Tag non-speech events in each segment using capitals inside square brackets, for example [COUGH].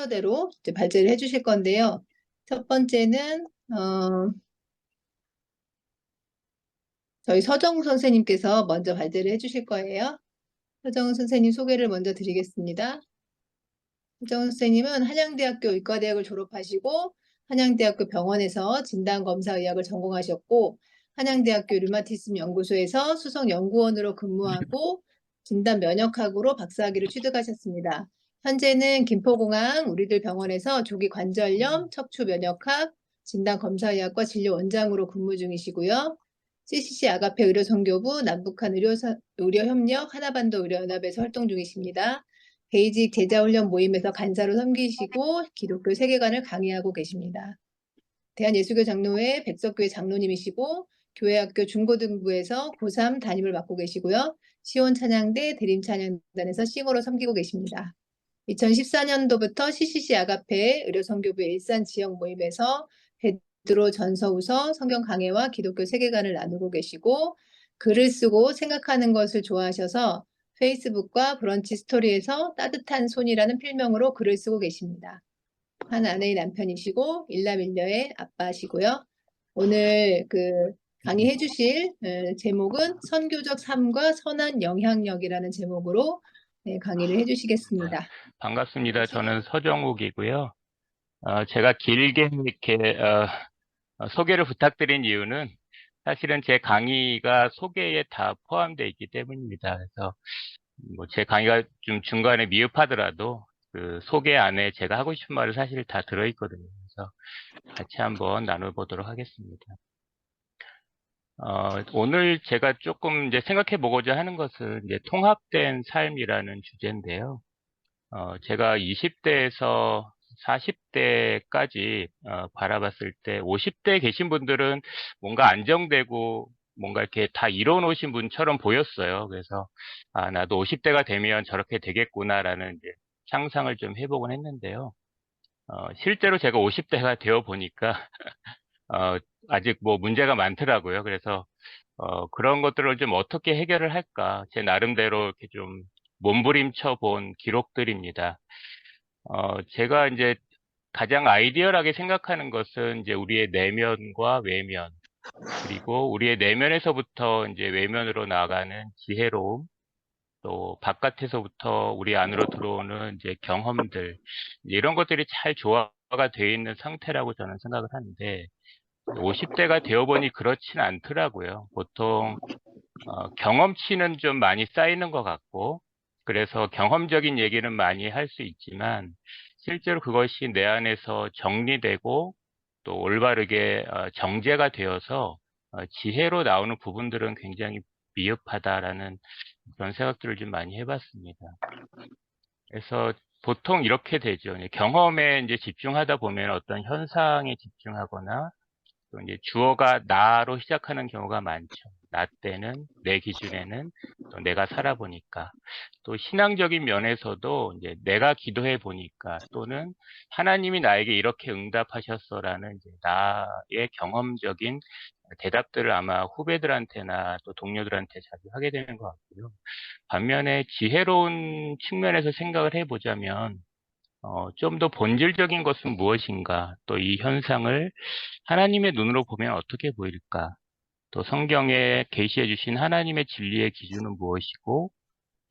순서대로 이제 발제를 해주실 건데요. 첫 번째는 어, 저희 서정우 선생님께서 먼저 발제를 해주실 거예요. 서정우 선생님 소개를 먼저 드리겠습니다. 서정우 선생님은 한양대학교 의과대학을 졸업하시고 한양대학교 병원에서 진단검사의학을 전공하셨고 한양대학교 류마티즘 연구소에서 수석연구원으로 근무하고 진단 면역학으로 박사학위를 취득하셨습니다. 현재는 김포공항 우리들 병원에서 조기 관절염, 척추 면역학, 진단 검사의학과 진료 원장으로 근무 중이시고요. CCC 아가페 의료선교부 남북한 의료사, 의료협력 하나반도 의료연합에서 활동 중이십니다. 베이직 제자훈련 모임에서 간사로 섬기시고 기독교 세계관을 강의하고 계십니다. 대한예수교 장로회 백석교회 장로님이시고 교회학교 중고등부에서 고3 담임을 맡고 계시고요. 시온 찬양대 대림찬양단에서 싱어로 섬기고 계십니다. 2014년도부터 CCC 아가페 의료선교부 일산 지역 모임에서 베드로 전서우서 성경 강해와 기독교 세계관을 나누고 계시고 글을 쓰고 생각하는 것을 좋아하셔서 페이스북과 브런치 스토리에서 따뜻한 손이라는 필명으로 글을 쓰고 계십니다. 한 아내의 남편이시고 일남일녀의 아빠시고요. 오늘 그 강의해 주실 어, 제목은 선교적 삶과 선한 영향력이라는 제목으로 네, 강의를 해 주시겠습니다. 반갑습니다. 저는 서정욱이고요. 어, 제가 길게 이렇게 어, 어, 소개를 부탁드린 이유는 사실은 제 강의가 소개에 다 포함되어 있기 때문입니다. 그래서 뭐 제 강의가 좀 중간에 미흡하더라도 그 소개 안에 제가 하고 싶은 말을 사실 다 들어있거든요. 그래서 같이 한번 나눠보도록 하겠습니다. 어, 오늘 제가 조금 이제 생각해 보고자 하는 것은 이제 통합된 삶이라는 주제인데요. 어, 제가 20대에서 40대까지 어, 바라봤을 때 50대에 계신 분들은 뭔가 안정되고 뭔가 이렇게 다 이뤄놓으신 분처럼 보였어요. 그래서 아, 나도 50대가 되면 저렇게 되겠구나라는 이제 상상을 좀 해보곤 했는데요. 어, 실제로 제가 50대가 되어 보니까 [LAUGHS] 어, 아직 뭐 문제가 많더라고요. 그래서 어, 그런 것들을 좀 어떻게 해결을 할까 제 나름대로 이렇게 좀 몸부림쳐 본 기록들입니다. 어, 제가 이제 가장 아이디얼하게 생각하는 것은 이제 우리의 내면과 외면 그리고 우리의 내면에서부터 이제 외면으로 나가는 지혜로움 또 바깥에서부터 우리 안으로 들어오는 이제 경험들 이런 것들이 잘 조화가 되어 있는 상태라고 저는 생각을 하는데 50대가 되어보니 그렇진 않더라고요. 보통 어, 경험치는 좀 많이 쌓이는 것 같고 그래서 경험적인 얘기는 많이 할 수 있지만 실제로 그것이 내 안에서 정리되고 또 올바르게 어, 정제가 되어서 어, 지혜로 나오는 부분들은 굉장히 미흡하다라는 그런 생각들을 좀 많이 해봤습니다. 그래서 보통 이렇게 되죠. 경험에 이제 집중하다 보면 어떤 현상에 집중하거나 또 이제 주어가 나로 시작하는 경우가 많죠. 나 때는 내 기준에는 또 내가 살아보니까 또 신앙적인 면에서도 이제 내가 기도해 보니까 또는 하나님이 나에게 이렇게 응답하셨어라는 이제 나의 경험적인 대답들을 아마 후배들한테나 또 동료들한테 자주 하게 되는 것 같고요. 반면에 지혜로운 측면에서 생각을 해보자면 어, 좀 더 본질적인 것은 무엇인가, 또 이 현상을 하나님의 눈으로 보면 어떻게 보일까, 또 성경에 계시해 주신 하나님의 진리의 기준은 무엇이고,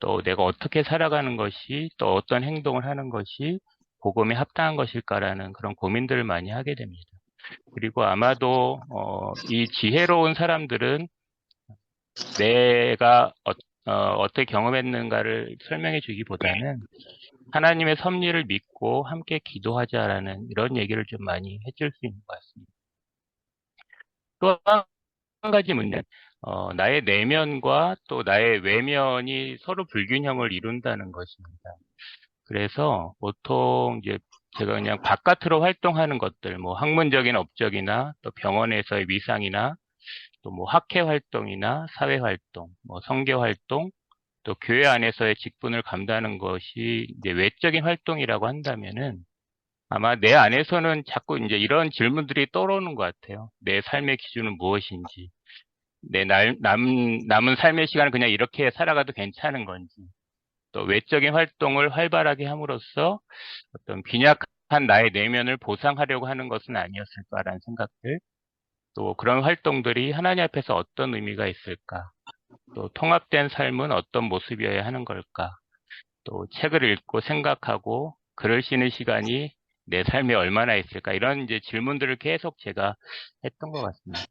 또 내가 어떻게 살아가는 것이, 또 어떤 행동을 하는 것이 복음에 합당한 것일까라는 그런 고민들을 많이 하게 됩니다. 그리고 아마도 어, 이 지혜로운 사람들은 내가 어, 어, 떻게 경험했는가를 설명해 주기보다는 하나님의 섭리를 믿고 함께 기도하자라는 이런 얘기를 좀 많이 해줄 수 있는 것 같습니다. 또 한 가지 문제는 어, 나의 내면과 또 나의 외면이 서로 불균형을 이룬다는 것입니다. 그래서 보통 이제 제가 그냥 바깥으로 활동하는 것들, 뭐 학문적인 업적이나 또 병원에서의 위상이나 또 뭐 학회 활동이나 사회 활동, 뭐 성교 활동, 또 교회 안에서의 직분을 감당하는 것이 이제 외적인 활동이라고 한다면은 아마 내 안에서는 자꾸 이제 이런 질문들이 떠오르는 것 같아요. 내 삶의 기준은 무엇인지, 내 남, 남, 남은 삶의 시간을 그냥 이렇게 살아가도 괜찮은 건지, 또 외적인 활동을 활발하게 함으로써 어떤 빈약한 나의 내면을 보상하려고 하는 것은 아니었을까라는 생각들, 또 그런 활동들이 하나님 앞에서 어떤 의미가 있을까, 또 통합된 삶은 어떤 모습이어야 하는 걸까, 또 책을 읽고 생각하고 글을 쓰는 시간이 내 삶에 얼마나 있을까, 이런 이제 질문들을 계속 제가 했던 것 같습니다.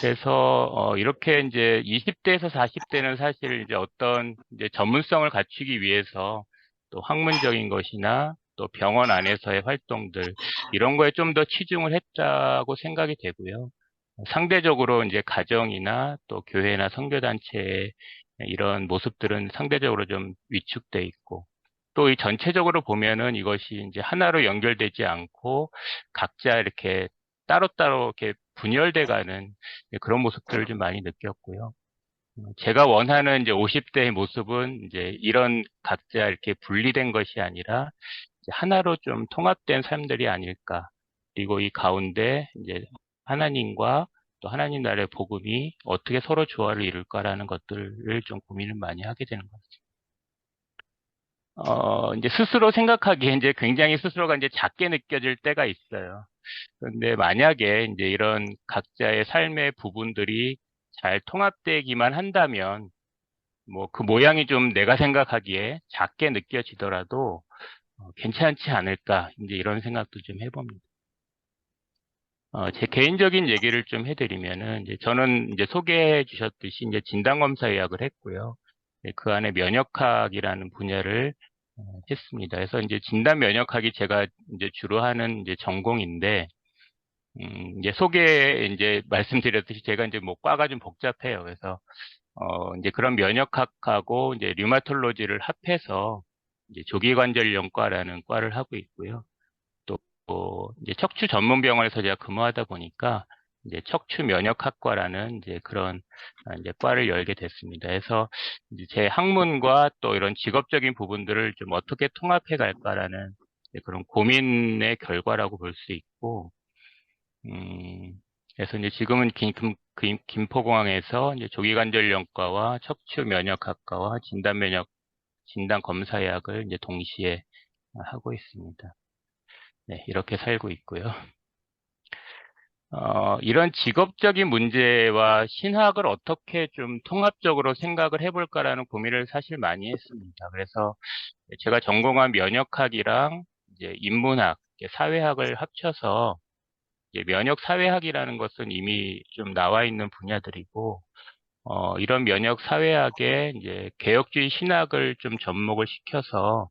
그래서 어, 이렇게 이제 20대에서 40대는 사실 이제 어떤 이제 전문성을 갖추기 위해서 또 학문적인 것이나 또 병원 안에서의 활동들 이런 거에 좀 더 치중을 했다고 생각이 되고요. 상대적으로 이제 가정이나 또 교회나 선교단체의 이런 모습들은 상대적으로 좀 위축돼 있고 또 이 전체적으로 보면은 이것이 이제 하나로 연결되지 않고 각자 이렇게 따로따로 이렇게 분열돼 가는 그런 모습들을 좀 많이 느꼈고요. 어, 제가 원하는 이제 50대의 모습은 이제 이런 각자 이렇게 분리된 것이 아니라 하나로 좀 통합된 삶들이 아닐까. 그리고 이 가운데 이제 하나님과 또 하나님 나라의 복음이 어떻게 서로 조화를 이룰까라는 것들을 좀 고민을 많이 하게 되는 것 같습니다. 어, 이제 스스로 생각하기에 이제 굉장히 스스로가 이제 작게 느껴질 때가 있어요. 그런데 만약에 이제 이런 각자의 삶의 부분들이 잘 통합되기만 한다면 뭐 그 모양이 좀 내가 생각하기에 작게 느껴지더라도 어, 괜찮지 않을까 이제 이런 생각도 좀 해봅니다. 어, 제 개인적인 얘기를 좀 해드리면은 이제 저는 이제 소개해 주셨듯이 이제 진단검사 예약을 했고요. 네, 그 안에 면역학이라는 분야를 어, 했습니다. 그래서 이제 진단 면역학이 제가 이제 주로 하는 이제 전공인데, 음, 이제 소개 이제 말씀드렸듯이 제가 이제 뭐 과가 좀 복잡해요. 그래서 어, 이제 그런 면역학하고 이제 류마톨로지를 합해서 이제 조기관절염과라는 과를 하고 있고요. 또 어, 이제 척추 전문 병원에서 제가 근무하다 보니까 이제 척추 면역학과라는 이제 그런 아, 이제 과를 열게 됐습니다. 그래서 이제 제 학문과 또 이런 직업적인 부분들을 좀 어떻게 통합해 갈까라는 그런 고민의 결과라고 볼 수 있고, 음, 그래서 이제 지금은 김, 김, 김포공항에서 이제 조기관절염과와 척추 면역학과와 진단 면역 진단 검사 예약을 이제 동시에 하고 있습니다. 네, 이렇게 살고 있고요. 어, 이런 직업적인 문제와 신학을 어떻게 좀 통합적으로 생각을 해볼까라는 고민을 사실 많이 했습니다. 그래서 제가 전공한 면역학이랑 이제 인문학, 사회학을 합쳐서 면역 사회학이라는 것은 이미 좀 나와 있는 분야들이고, 어, 이런 면역 사회학에 이제 개혁주의 신학을 좀 접목을 시켜서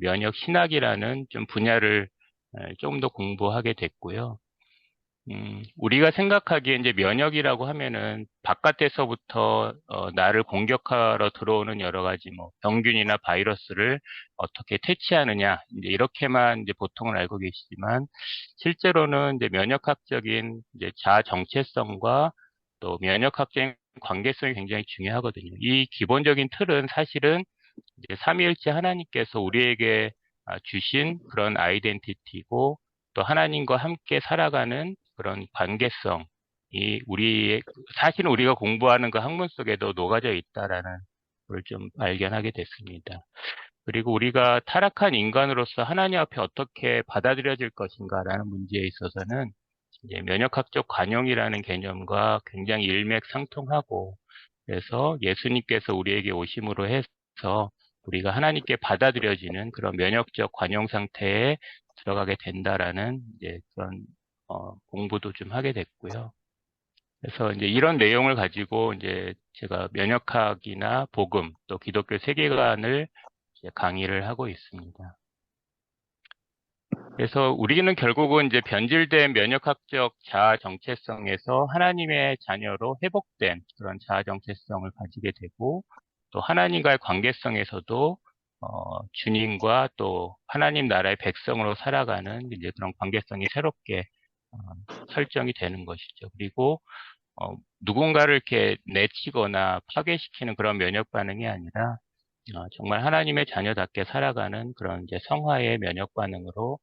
면역 신학이라는 좀 분야를 조금 더 공부하게 됐고요. 음, 우리가 생각하기에 이제 면역이라고 하면은 바깥에서부터 어, 나를 공격하러 들어오는 여러 가지 뭐 병균이나 바이러스를 어떻게 퇴치하느냐 이제 이렇게만 이제 보통은 알고 계시지만 실제로는 이제 면역학적인 이제 자아 정체성과 또 면역학적인 관계성이 굉장히 중요하거든요. 이 기본적인 틀은 사실은 이제 삼위일체 하나님께서 우리에게 아, 주신 그런 아이덴티티고 또 하나님과 함께 살아가는 그런 관계성이 우리 사실은 우리가 공부하는 그 학문 속에도 녹아져 있다라는 걸 좀 발견하게 됐습니다. 그리고 우리가 타락한 인간으로서 하나님 앞에 어떻게 받아들여질 것인가라는 문제에 있어서는 이제 면역학적 관용이라는 개념과 굉장히 일맥상통하고 그래서 예수님께서 우리에게 오심으로 해서 우리가 하나님께 받아들여지는 그런 면역적 관용 상태에 들어가게 된다라는 이제 그런 어, 공부도 좀 하게 됐고요. 그래서 이제 이런 내용을 가지고 이제 제가 면역학이나 복음 또 기독교 세계관을 강의를 하고 있습니다. 그래서 우리는 결국은 이제 변질된 면역학적 자아 정체성에서 하나님의 자녀로 회복된 그런 자아 정체성을 가지게 되고 또 하나님과의 관계성에서도 어, 주님과 또 하나님 나라의 백성으로 살아가는 이제 그런 관계성이 새롭게 어, 설정이 되는 것이죠. 그리고 어, 누군가를 이렇게 내치거나 파괴시키는 그런 면역 반응이 아니라 어, 정말 하나님의 자녀답게 살아가는 그런 이제 성화의 면역 반응으로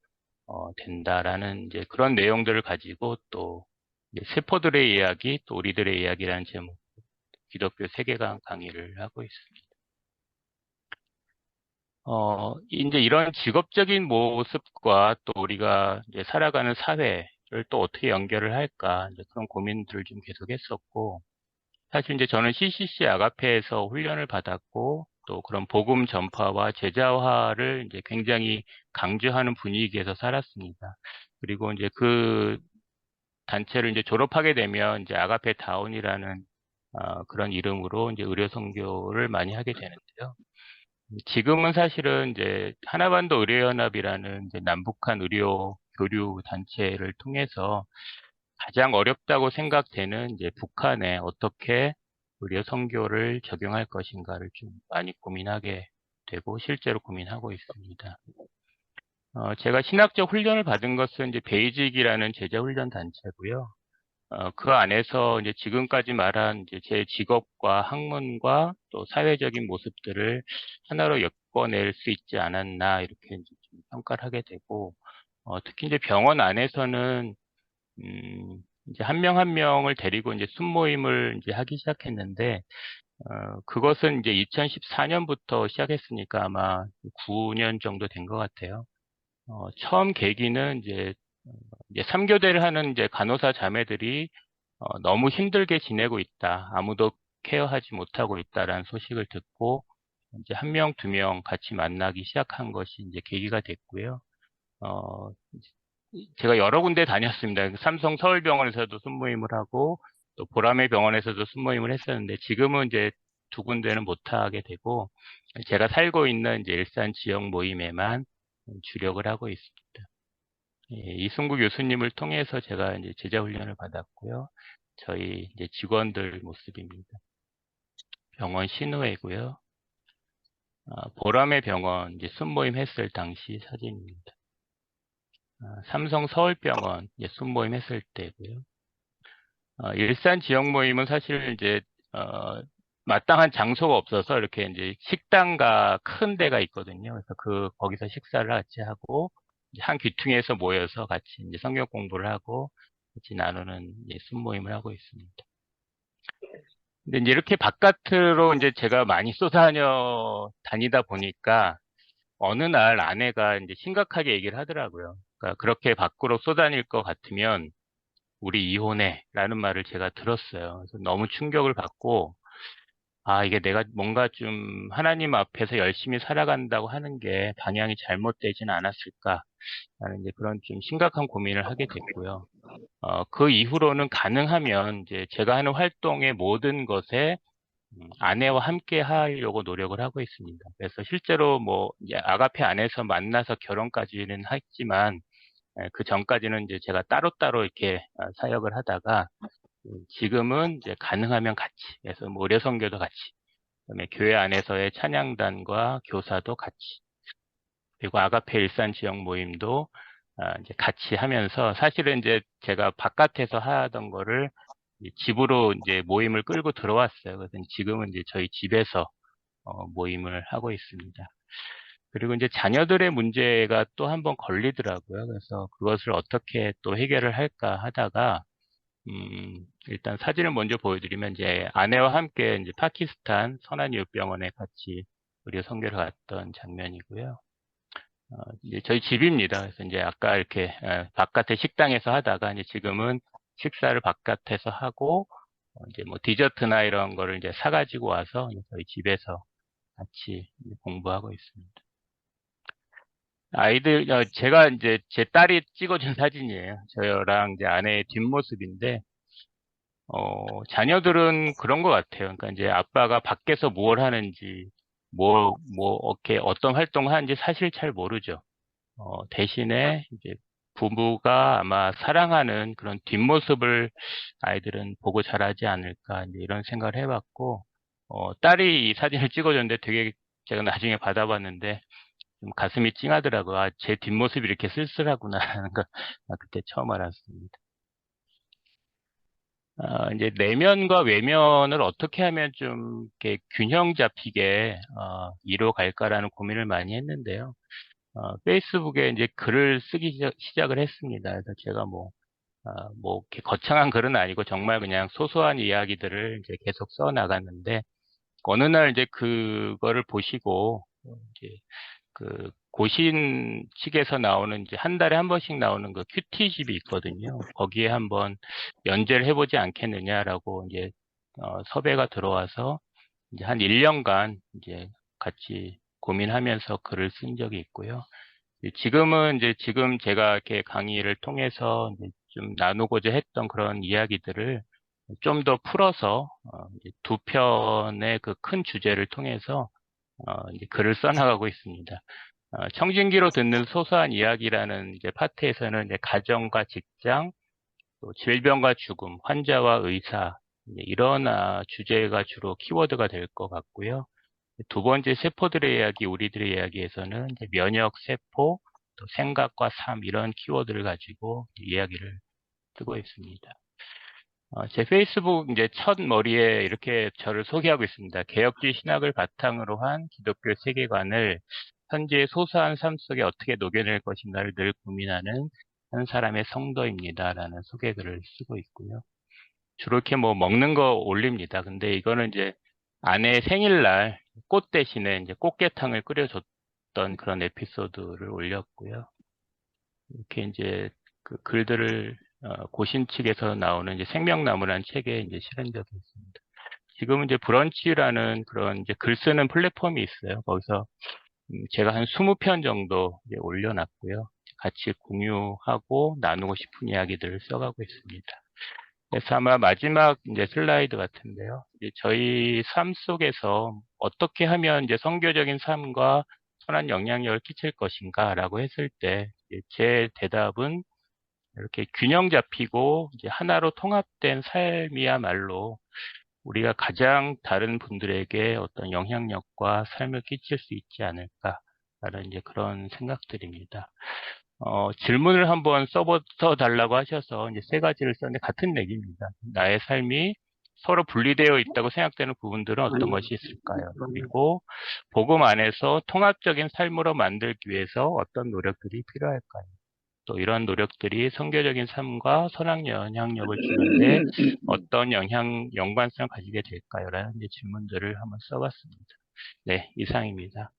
어, 된다라는 이제 그런 내용들을 가지고 또 세포들의 이야기, 또 우리들의 이야기라는 제목 기독교 세계관 강의를 하고 있습니다. 어, 이제 이런 직업적인 모습과 또 우리가 살아가는 사회를 또 어떻게 연결을 할까, 그런 고민들을 좀 계속 했었고, 사실 이제 저는 CCC 아가페에서 훈련을 받았고, 또 그런 복음 전파와 제자화를 이제 굉장히 강조하는 분위기에서 살았습니다. 그리고 이제 그 단체를 이제 졸업하게 되면 이제 아가페 다운이라는 어, 그런 이름으로 이제 의료 선교를 많이 하게 되는데요. 지금은 사실은 이제 하나반도 의료연합이라는 이제 남북한 의료 교류 단체를 통해서 가장 어렵다고 생각되는 이제 북한에 어떻게 의료 선교를 적용할 것인가를 좀 많이 고민하게 되고 실제로 고민하고 있습니다. 어, 제가 신학적 훈련을 받은 것은 이제 베이직이라는 제자 훈련 단체고요. 어, 그 안에서 이제 지금까지 말한 이제 제 직업과 학문과 또 사회적인 모습들을 하나로 엮어낼 수 있지 않았나 이렇게 이제 좀 평가를 하게 되고 어, 특히 이제 병원 안에서는 음, 이제 한 명 한 명을 데리고 이제 순모임을 이제 하기 시작했는데 어, 그것은 이제 2014년부터 시작했으니까 아마 9년 정도 된 것 같아요. 어, 처음 계기는 이제 어, 이제 3교대를 하는 이제 간호사 자매들이 어, 너무 힘들게 지내고 있다. 아무도 케어하지 못하고 있다라는 소식을 듣고 이제 한 명, 두 명 같이 만나기 시작한 것이 이제 계기가 됐고요. 어, 제가 여러 군데 다녔습니다. 삼성 서울병원에서도 순모임을 하고 또 보라매 병원에서도 순모임을 했었는데 지금은 이제 두 군데는 못 하게 되고 제가 살고 있는 이제 일산 지역 모임에만 주력을 하고 있습니다. 예, 이승구 교수님을 통해서 제가 이제 제자 훈련을 받았고요. 저희 이제 직원들 모습입니다. 병원 신우회고요. 아, 보람의 병원 이제 순모임 했을 당시 사진입니다. 아, 삼성 서울병원 이제 순모임 했을 때고요. 어, 일산 지역 모임은 사실 이제 어, 마땅한 장소가 없어서 이렇게 이제 식당가 큰 데가 있거든요. 그래서 그 거기서 식사를 같이 하고 한 귀퉁이에서 모여서 같이 이제 성경 공부를 하고 같이 나누는 이제 순모임을 하고 있습니다. 근데 이제 이렇게 바깥으로 이제 제가 많이 쏟아녀 다니다 보니까 어느 날 아내가 이제 심각하게 얘기를 하더라고요. 그러니까 그렇게 밖으로 쏟아질 것 같으면 우리 이혼해 라는 말을 제가 들었어요. 그래서 너무 충격을 받고 아, 이게 내가 뭔가 좀 하나님 앞에서 열심히 살아간다고 하는 게 방향이 잘못되진 않았을까 라는 이제 그런 좀 심각한 고민을 하게 됐고요. 어, 그 이후로는 가능하면 이제 제가 하는 활동의 모든 것에 음, 아내와 함께 하려고 노력을 하고 있습니다. 그래서 실제로 뭐 아가페 안에서 만나서 결혼까지는 했지만 에, 그 전까지는 이제 제가 따로따로 이렇게 어, 사역을 하다가 음, 지금은 이제 가능하면 같이 그래서 뭐 의료 선교도 같이 그다음에 교회 안에서의 찬양단과 교사도 같이 그리고 아가페 일산 지역 모임도 아, 이제 같이 하면서 사실은 이제 제가 바깥에서 하던 거를 집으로 이제 모임을 끌고 들어왔어요. 그래서 지금은 이제 저희 집에서 어, 모임을 하고 있습니다. 그리고 이제 자녀들의 문제가 또 한 번 걸리더라고요. 그래서 그것을 어떻게 또 해결을 할까 하다가 음, 일단 사진을 먼저 보여드리면 이제 아내와 함께 이제 파키스탄 선한이웃병원에 같이 의료 선교를 갔던 장면이고요. 어, 이제 저희 집입니다. 그래서 이제 아까 이렇게 에, 바깥에 식당에서 하다가 이제 지금은 식사를 바깥에서 하고 어, 이제 뭐 디저트나 이런 거를 이제 사가지고 와서 저희 집에서 같이 공부하고 있습니다. 아이들, 어, 제가 이제 제 딸이 찍어준 사진이에요. 저랑 이제 아내의 뒷모습인데, 어, 자녀들은 그런 것 같아요. 그러니까 이제 아빠가 밖에서 뭘 하는지, 뭐, 뭐, 어떻게, 어떤 활동을 하는지 사실 잘 모르죠. 어, 대신에 이제 부부가 아마 사랑하는 그런 뒷모습을 아이들은 보고 자라지 않을까, 이런 생각을 해봤고, 어, 딸이 이 사진을 찍어줬는데 되게 제가 나중에 받아봤는데, 좀 가슴이 찡하더라고요. 아, 제 뒷모습이 이렇게 쓸쓸하구나 하는 걸 그때 처음 알았습니다. 어, 이제 내면과 외면을 어떻게 하면 좀 이렇게 균형 잡히게 어, 이뤄 갈까라는 고민을 많이 했는데요. 어, 페이스북에 이제 글을 쓰기 시작, 을 했습니다. 그래서 제가 뭐, 어, 뭐 이렇게 거창한 글은 아니고 정말 그냥 소소한 이야기들을 이제 계속 써 나갔는데 어느 날 이제 그거를 보시고 어, 이제 그 고신 측에서 나오는 이제 한 달에 한 번씩 나오는 그 큐티집이 있거든요. 거기에 한번 연재를 해보지 않겠느냐라고 이제 어, 섭외가 들어와서 이제 한 1년간 이제 같이 고민하면서 글을 쓴 적이 있고요. 지금은 이제 지금 제가 이렇게 강의를 통해서 좀 나누고자 했던 그런 이야기들을 좀 더 풀어서 어, 두 편의 그 큰 주제를 통해서 어, 이제 글을 써나가고 있습니다. 어, 청진기로 듣는 소소한 이야기라는 이제 파트에서는 이제 가정과 직장, 또 질병과 죽음, 환자와 의사 이런 아, 주제가 주로 키워드가 될 것 같고요. 두 번째 세포들의 이야기, 우리들의 이야기에서는 면역 세포, 또 생각과 삶 이런 키워드를 가지고 이야기를 쓰고 있습니다. 어, 제 페이스북 이제 첫 머리에 이렇게 저를 소개하고 있습니다. 개혁주의 신학을 바탕으로 한 기독교 세계관을 현재의 소소한 삶 속에 어떻게 녹여낼 것인가를 늘 고민하는 한 사람의 성도입니다라는 소개글을 쓰고 있고요. 주로 이렇게 뭐 먹는 거 올립니다. 근데 이거는 이제 아내 생일날 꽃 대신에 이제 꽃게탕을 끓여줬던 그런 에피소드를 올렸고요. 이렇게 이제 그 글들을 어, 고신 측에서 나오는 이제 생명나무라는 책에 이제 실은 적이 있습니다. 지금은 이제 브런치라는 그런 이제 글 쓰는 플랫폼이 있어요. 거기서 음, 제가 한 20편 정도 올려놨고요. 같이 공유하고 나누고 싶은 이야기들을 써가고 있습니다. 그래서 아마 마지막 이제 슬라이드 같은데요. 이제 저희 삶 속에서 어떻게 하면 이제 성교적인 삶과 선한 영향력을 끼칠 것인가라고 했을 때 제 대답은 이렇게 균형 잡히고 이제 하나로 통합된 삶이야말로 우리가 가장 다른 분들에게 어떤 영향력과 삶을 끼칠 수 있지 않을까라는 이제 그런 생각들입니다. 어, 질문을 한번 써보, 써달라고 하셔서 이제 세 가지를 썼는데 같은 얘기입니다. 나의 삶이 서로 분리되어 있다고 생각되는 부분들은 어떤 것이 있을까요? 그리고 복음 안에서 통합적인 삶으로 만들기 위해서 어떤 노력들이 필요할까요? 또 이런 노력들이 성교적인 삶과 선악 영향력을 주는데 [CLEARS THROAT] 어떤 영향, 연관성을 가지게 될까요? 라는 질문들을 한번 써봤습니다. 네, 이상입니다.